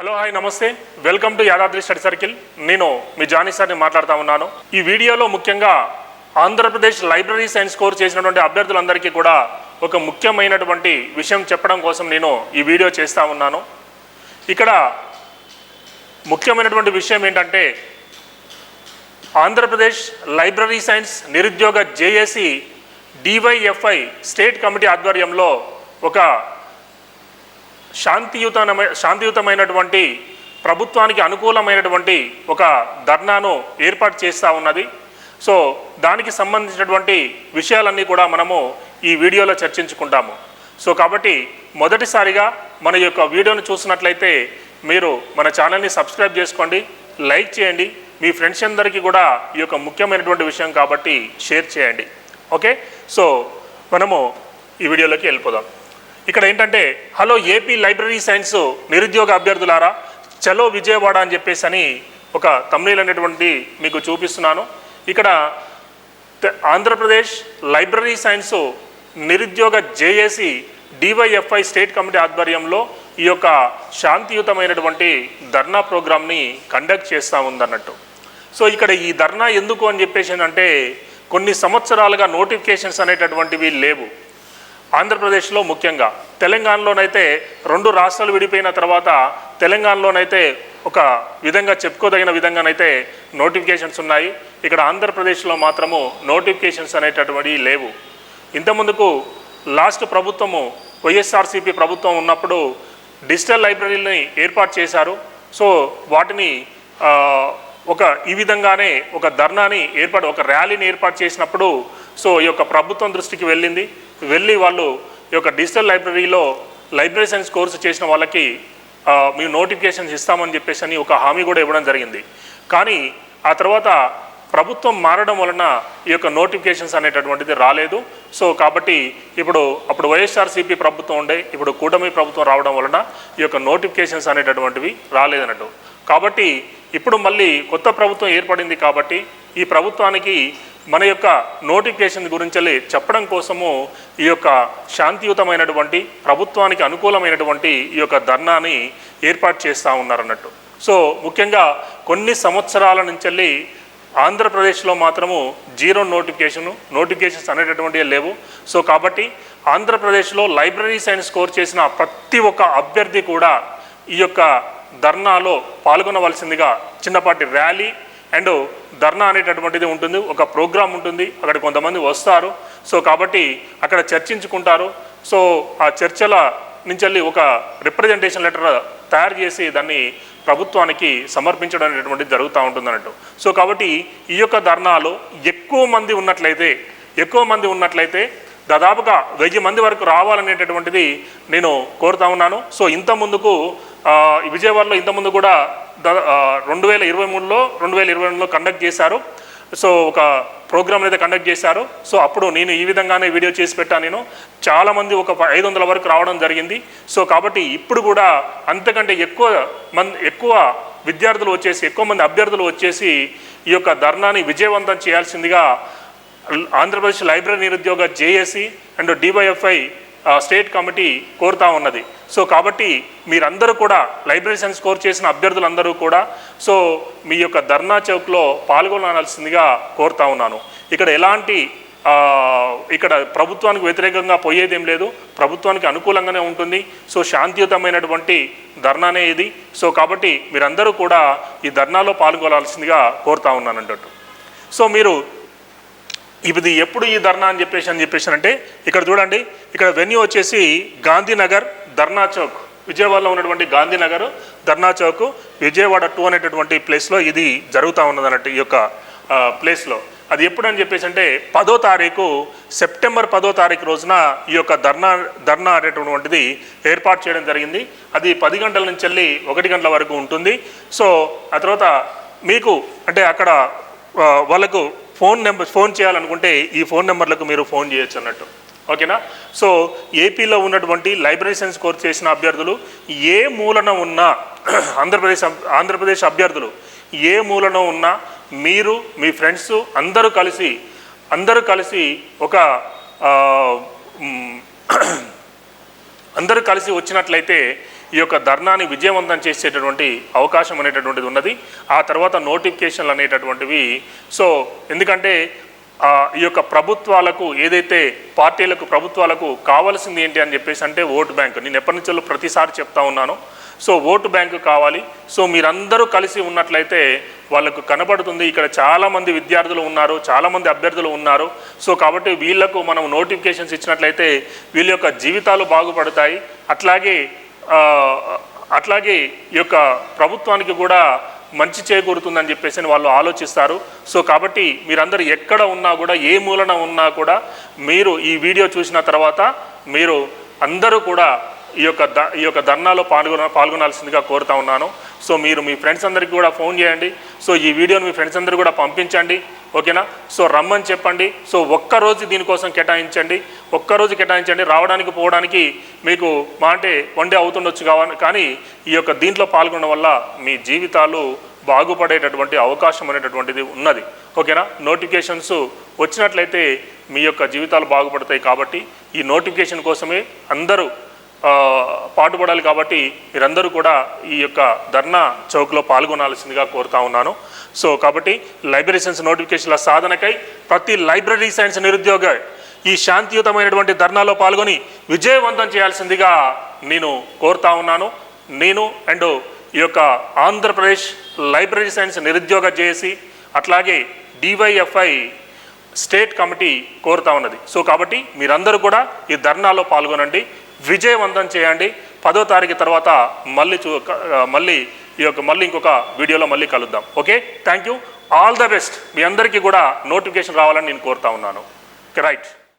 Hello hi నమస్తే. Welcome to Yadadri study circle. నేను మీ జానీ సార్ని మాట్లాడుతూ ఉన్నాను. ఈ వీడియోలో ముఖ్యంగా ఆంధ్రప్రదేశ్ లైబ్రరీ సైన్స్ కోర్స్ చేసినటువంటి అభ్యర్థులందరికీ కూడా ఒక ముఖ్యమైనటువంటి విషయం చెప్పడం కోసం నేను ఈ వీడియో చేస్తూ ఉన్నాను. ఇక్కడ ముఖ్యమైనటువంటి విషయం ఏంటంటే ఆంధ్రప్రదేశ్ లైబ్రరీ సైన్స్ నిరుద్యోగ జేఏసీ డివైఎఫ్ఐ స్టేట్ కమిటీ ఆధ్వర్యంలో ఒక శాంతియుతమైన శాంతియుతమైనటువంటి ప్రభుత్వానికి అనుకూలమైనటువంటి ఒక ధర్నాను ఏర్పాటు చేస్తూ ఉన్నది. సో దానికి సంబంధించినటువంటి విషయాలన్నీ కూడా మనము ఈ వీడియోలో చర్చించుకుంటాము. సో కాబట్టి మొదటిసారిగా మన యొక్క వీడియోను చూసినట్లయితే మీరు మన ఛానల్ని సబ్స్క్రైబ్ చేసుకోండి లైక్ చేయండి మీ ఫ్రెండ్స్ అందరికీ కూడా ఈ యొక్క ముఖ్యమైనటువంటి విషయం కాబట్టి షేర్ చేయండి. ఓకే? సో మనము ఈ వీడియోలోకి వెళ్ళిపోదాం. ఇక్కడ ఏంటంటే హలో ఏపీ లైబ్రరీ సైన్స్ నిరుద్యోగ అభ్యర్థులారా చలో విజయవాడ అని చెప్పేసి అని ఒక తమిళ అనేటువంటి మీకు చూపిస్తున్నాను. ఇక్కడ ఆంధ్రప్రదేశ్ లైబ్రరీ సైన్స్ నిరుద్యోగ జేఏసీ డివైఎఫ్ఐ స్టేట్ కమిటీ ఆధ్వర్యంలో ఈ యొక్క శాంతియుతమైనటువంటి ధర్నా ప్రోగ్రామ్ని కండక్ట్ చేస్తూ ఉందన్నట్టు. సో ఇక్కడ ఈ ధర్నా ఎందుకు అని చెప్పేసి అంటే కొన్ని సంవత్సరాలుగా నోటిఫికేషన్స్ అనేటటువంటివి లేవు. ఆంధ్రప్రదేశ్లో ముఖ్యంగా. తెలంగాణలోనైతే రెండు రాష్ట్రాలు విడిపోయిన తర్వాత తెలంగాణలోనైతే ఒక విధంగా చెప్పుకోదగిన విధంగానైతే నోటిఫికేషన్స్ ఉన్నాయి. ఇక్కడ ఆంధ్రప్రదేశ్లో మాత్రము నోటిఫికేషన్స్ అనేటటువంటి లేవు. ఇంతకుముందుకు లాస్ట్ ప్రభుత్వము వైఎస్ఆర్సీపీ ప్రభుత్వం ఉన్నప్పుడు డిజిటల్ లైబ్రరీని ఏర్పాటు చేశారు. సో వాటిని ఒక ఈ విధంగానే ఒక ధర్నాని ఏర్పాటు ఒక ర్యాలీని ఏర్పాటు చేసినప్పుడు సో ఈ యొక్క ప్రభుత్వం దృష్టికి వెళ్ళింది. వెళ్ళి వాళ్ళు ఈ యొక్క డిజిటల్ లైబ్రరీలో లైబ్రరీ సైన్స్ కోర్సు చేసిన వాళ్ళకి మేము నోటిఫికేషన్స్ ఇస్తామని చెప్పేసి అని ఒక హామీ కూడా ఇవ్వడం జరిగింది. కానీ ఆ తర్వాత ప్రభుత్వం మారడం వలన ఈ యొక్క నోటిఫికేషన్స్ అనేటటువంటిది రాలేదు. సో కాబట్టి ఇప్పుడు అప్పుడు వైఎస్ఆర్సీపీ ప్రభుత్వం ఉండే ఇప్పుడు కూటమి ప్రభుత్వం రావడం వలన ఈ యొక్క నోటిఫికేషన్స్ అనేటటువంటివి రాలేదన్నట్టు. కాబట్టి ఇప్పుడు మళ్ళీ కొత్త ప్రభుత్వం ఏర్పడింది కాబట్టి ఈ ప్రభుత్వానికి మన యొక్క నోటిఫికేషన్ గురించి చెప్పడం కోసము ఈ యొక్క శాంతియుతమైనటువంటి ప్రభుత్వానికి అనుకూలమైనటువంటి ఈ యొక్క ధర్నాని ఏర్పాటు చేస్తూ ఉన్నారన్నట్టు. సో ముఖ్యంగా కొన్ని సంవత్సరాల నుంచి ఆంధ్రప్రదేశ్లో మాత్రము జీరో నోటిఫికేషను నోటిఫికేషన్స్ అనేటటువంటివి లేవు. సో కాబట్టి ఆంధ్రప్రదేశ్లో లైబ్రరీ సైన్స్ స్కోర్ చేసిన ప్రతి ఒక్క అభ్యర్థి కూడా ఈ యొక్క ధర్నాలో పాల్గొనవలసిందిగా చిన్నపాటి ర్యాలీ అండ్ ధర్నా అనేటటువంటిది ఉంటుంది ఒక ప్రోగ్రాం ఉంటుంది అక్కడ కొంతమంది వస్తారు. సో కాబట్టి అక్కడ చర్చించుకుంటారు. సో ఆ చర్చల నుంచి వెళ్ళి ఒక రిప్రజెంటేషన్ లెటర్ తయారు చేసి దాన్ని ప్రభుత్వానికి సమర్పించడం అనేటువంటిది జరుగుతూ ఉంటుంది అన్నట్టు సో కాబట్టి ఈ యొక్క ధర్నాలో ఎక్కువ మంది ఉన్నట్లయితే ఎక్కువ మంది ఉన్నట్లయితే దాదాపుగా వెయ్యి మంది వరకు రావాలనేటటువంటిది నేను కోరుతా ఉన్నాను. సో ఇంత ముందుకు విజయవాడలో ఇంత ముందు కూడా రెండు వేల ఇరవై మూడులో రెండు వేల ఇరవై రెండులో కండక్ట్ చేశారు. సో ఒక ప్రోగ్రామ్ అయితే కండక్ట్ చేశారు. సో అప్పుడు నేను ఈ విధంగానే వీడియో చేసి పెట్టాను నేను. చాలామంది ఒక ఐదు వందల వరకు రావడం జరిగింది. సో కాబట్టి ఇప్పుడు కూడా అంతకంటే ఎక్కువ మంది ఎక్కువ విద్యార్థులు వచ్చేసి ఎక్కువ మంది అభ్యర్థులు వచ్చేసి ఈ యొక్క ధర్నాని విజయవంతం చేయాల్సిందిగా ఆంధ్రప్రదేశ్ లైబ్రరీ నిరుద్యోగ JAC and DYFI state committee కోరుతా ఉన్నది. సో కాబట్టి మీరందరూ కూడా లైబ్రరీ స్కోర్ చేసిన అభ్యర్థులందరూ కూడా సో మీ యొక్క ధర్నా చౌక్లో పాల్గొనాల్సిందిగా కోరుతా ఉన్నాను. ఇక్కడ ఎలాంటి ఇక్కడ ప్రభుత్వానికి వ్యతిరేకంగా పోయేదేం లేదు. ప్రభుత్వానికి అనుకూలంగానే ఉంటుంది. సో శాంతియుతమైనటువంటి ధర్నానే ఇది. సో కాబట్టి మీరందరూ కూడా ఈ ధర్నాలో పాల్గొనాల్సిందిగా కోరుతా ఉన్నాను అన్నట్టు సో మీరు ఇది ఎప్పుడు ఈ ధర్నా అని చెప్పేసి అని చెప్పేసి అంటే ఇక్కడ చూడండి ఇక్కడ వెన్యూ వచ్చేసి గాంధీనగర్ ధర్నా చౌక్. విజయవాడలో ఉన్నటువంటి గాంధీనగర్ ధర్నా చౌక్ విజయవాడ టూ అనేటటువంటి ప్లేస్లో ఇది జరుగుతూ ఉన్నది అన్నట్టు ఈ యొక్క ప్లేస్లో అది ఎప్పుడని చెప్పేసి అంటే పదో తారీఖు సెప్టెంబర్ పదో తారీఖు రోజున ఈ యొక్క ధర్నా ధర్నా అనేటటువంటిది ఏర్పాటు చేయడం జరిగింది. అది పది గంటల నుంచి వెళ్ళి ఒకటి గంటల వరకు ఉంటుంది. సో ఆ తర్వాత మీకు అంటే అక్కడ వాళ్ళకు ఫోన్ నెంబర్ ఫోన్ చేయాలనుకుంటే ఈ ఫోన్ నెంబర్లకు మీరు ఫోన్ చేయొచ్చు అన్నట్టు. ఓకేనా? సో ఏపీలో ఉన్నటువంటి లైబ్రరీ సైన్స్ కోర్స్ చేసిన అభ్యర్థులు ఏ మూలన ఉన్నా ఆంధ్రప్రదేశ్ ఆంధ్రప్రదేశ్ అభ్యర్థులు ఏ మూలన ఉన్నా మీరు మీ ఫ్రెండ్స్ అందరూ కలిసి అందరూ కలిసి ఒక అందరూ కలిసి వచ్చినట్లయితే ఈ యొక్క ధర్నాని విజయవంతం చేసేటటువంటి అవకాశం అనేటటువంటిది ఉన్నది. ఆ తర్వాత నోటిఫికేషన్లు అనేటటువంటివి. సో ఎందుకంటే ఈ యొక్క ప్రభుత్వాలకు ఏదైతే పార్టీలకు ప్రభుత్వాలకు కావాల్సింది ఏంటి అని చెప్పేసి అంటే ఓటు బ్యాంక్. నేను ఎప్పటి నుంచో ప్రతిసారి చెప్తా ఉన్నాను. సో ఓటు బ్యాంకు కావాలి. సో మీరందరూ కలిసి ఉన్నట్లయితే వాళ్ళకు కనబడుతుంది. ఇక్కడ చాలామంది విద్యార్థులు ఉన్నారు చాలామంది అభ్యర్థులు ఉన్నారు. సో కాబట్టి వీళ్ళకు మనం నోటిఫికేషన్స్ ఇచ్చినట్లయితే వీళ్ళ యొక్క జీవితాలు బాగుపడతాయి. అట్లాగే అట్లాగే ఈ యొక్క ప్రభుత్వానికి కూడా మంచి చేకూరుతుందని చెప్పేసి అని వాళ్ళు ఆలోచిస్తారు. సో కాబట్టి మీరందరూ ఎక్కడ ఉన్నా కూడా ఏ మూలన ఉన్నా కూడా మీరు ఈ వీడియో చూసిన తర్వాత మీరు అందరూ కూడా ఈ యొక్క ద ఈ యొక్క ధర్నాలో పాల్గొన పాల్గొనాల్సిందిగా కోరుతా ఉన్నాను. సో మీరు మీ ఫ్రెండ్స్ అందరికీ కూడా ఫోన్ చేయండి. సో ఈ వీడియోని మీ ఫ్రెండ్స్ అందరూ కూడా పంపించండి. ఓకేనా? సో రమ్మని చెప్పండి. సో ఒక్కరోజు దీనికోసం కేటాయించండి. ఒక్కరోజు కేటాయించండి. రావడానికి పోవడానికి మీకు మా అంటే వన్ డే అవుతుండొచ్చు కావాలి కానీ ఈ యొక్క దీంట్లో పాల్గొనడం వల్ల మీ జీవితాలు బాగుపడేటటువంటి అవకాశం అనేటటువంటిది ఉన్నది. ఓకేనా? నోటిఫికేషన్స్ వచ్చినట్లయితే మీ యొక్క జీవితాలు బాగుపడతాయి కాబట్టి ఈ నోటిఫికేషన్ కోసమే అందరూ పాటుపడాలి కాబట్టి మీరందరూ కూడా ఈ యొక్క ధర్నా చౌక్లో పాల్గొనాల్సిందిగా కోరుతా ఉన్నాను. సో కాబట్టి లైబ్రరీ సైన్స్ నోటిఫికేషన్ల సాధనకై ప్రతి లైబ్రరీ సైన్స్ నిరుద్యోగ ఈ శాంతియుతమైనటువంటి ధర్నాలో పాల్గొని విజయవంతం చేయాల్సిందిగా నేను కోరుతా ఉన్నాను. నేను అండ్ ఈ యొక్క ఆంధ్రప్రదేశ్ లైబ్రరీ సైన్స్ నిరుద్యోగ జేఏసీ అట్లాగే డివైఎఫ్ఐ స్టేట్ కమిటీ కోరుతా ఉన్నది. సో కాబట్టి మీరందరూ కూడా ఈ ధర్నాలో పాల్గొనండి. విజయవంతం చేయండి. పదో తారీఖు తర్వాత మళ్ళీ చూ మళ్ళీ ఈ యొక్క మళ్ళీ ఇంకొక వీడియోలో మళ్ళీ కలుద్దాం. Okay? Thank you all the best. మీ అందరికీ కూడా నోటిఫికేషన్ రావాలని నేను కోరుతా ఉన్నాను. రైట్.